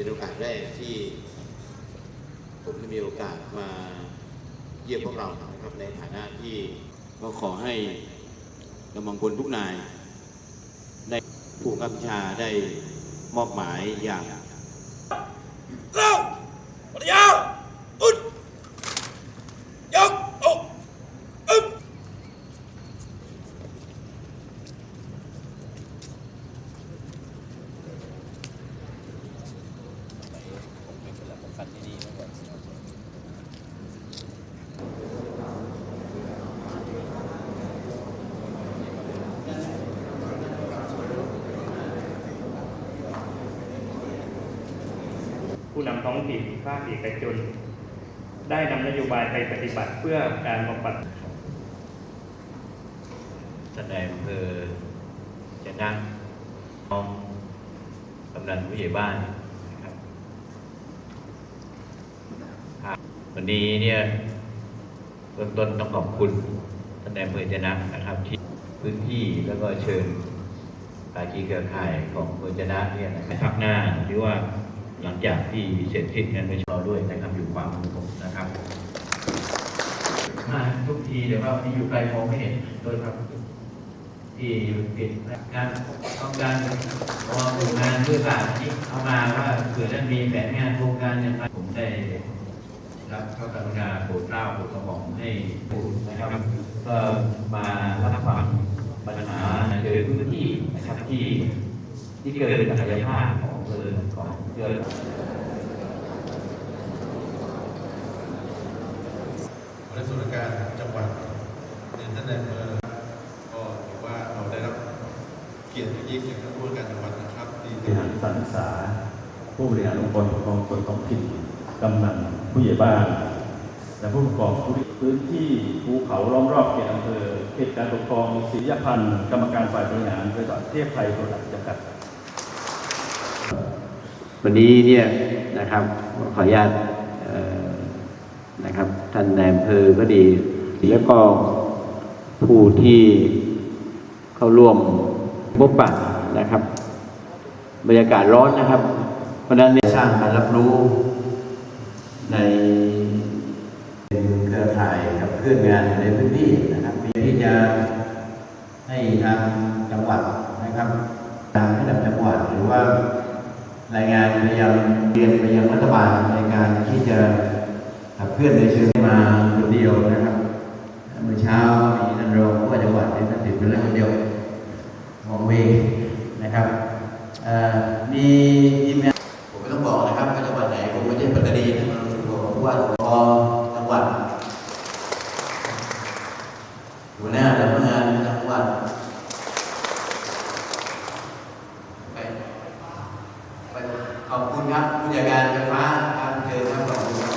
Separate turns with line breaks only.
เป็นโอกาสแรกที่ผมได้มีโอกาสมาเยี่ยมพวกเรานะครับในฐานะที่ก็ขอให้กำลังพลทุกนายได้ผู้กำกับชาได้มอบหมายอย่างเราปฏิญาณนยกอกอึ้ม
ผู้นำท้องถิ่นภาคเอกชน ได้นำนโยบายไปปฏิบัติเพื่อการบำบัด
ท่านนายอำเภอจะนั่งน้องกำนันผู้ใหญ่บ้านนะครับครับวันนี้เนี่ยเบื้องต้นต้องขอบคุณท่านนายอำเภอจะนั่งนะครับ ที่พื้นที่แล้วก็เชิญภาคีเครือข่ายของอำเภอจะนะเนี่ยนะครับหน้าหรือว่า หลังจากที่เสร็จสิ้นงานประชุมเราด้วยนะครับอยู่ความมือผมนะครับมาทุกทีเดี๋ยวว่าวันนี้อยู่ไกลมองไม่เห็นโดยครับที่ปิดงานต้องการมอดูงานเพื่อการที่เอามาว่าเผื่อจะมีแผนงานโครงการอย่างไรผมได้รับเข้ากรุณาโปรดเกล้าโปรดกระหม่อมให้ผู้นะครับก็มารับฟังปัญหาเจอพื้นที่นะครับที่ ที่เกิดศักยภาพของเภอของเกิน
ในส่วนราชการจังหวัดเรียนท่านนายอำเภอก็ถือว่าเราได้รับเกียรติยิ่งจากท่านผู้ว่าการจังหวัดนะครับที่บริหาร
สถานศึกษาผู้บริหารองค์กรปกครองส่วนท้องถิ่นกำนันผู้ใหญ่บ้านและผู้ประกอบธุรกิจพื้นที่ภูเขาล้อมรอบเขตอำเภอเขตการปกครองศรียพันธ์กรรมการฝ่ายบริหารบริษัทเทพไทยโปรดักต์จำกัด
วันนี้เนี่ยนะครับขออนุญาตนะครับท่านนายอำเภอก็ดี แล้วก็ผู้ที่เข้าร่วมพบปะนะครับ บรรยากาศร้อนนะครับ เพราะนั้นเนี่ยสร้างการรับรู้ในเป็นเครือข่ายกับเคลื่อนงานในพื้นที่นะครับมีที่จะให้ทางจังหวัดนะครับทางระดับจังหวัดหรือว่า รายงานไปยังเรียนไปยังรัฐบาลในการที่จะขับเคลื่อนในเชิงมาคนเดียวนะครับเมื่อเช้ามีท่านรองผู้ว่าจังหวัดท่านติดเป็นเรื่องคนเดียวของเวนะครับมีทีมงานผมไม่ต้องบอกนะครับว่จังหวัดไหนผมไม่ได้ปัตตานีนะมันถูกบอกผู้ว่าจังหวัดหัวหน้าเรา คุณครับผู้จัดการไฟฟ้าครับเชิญครับขอบคุณ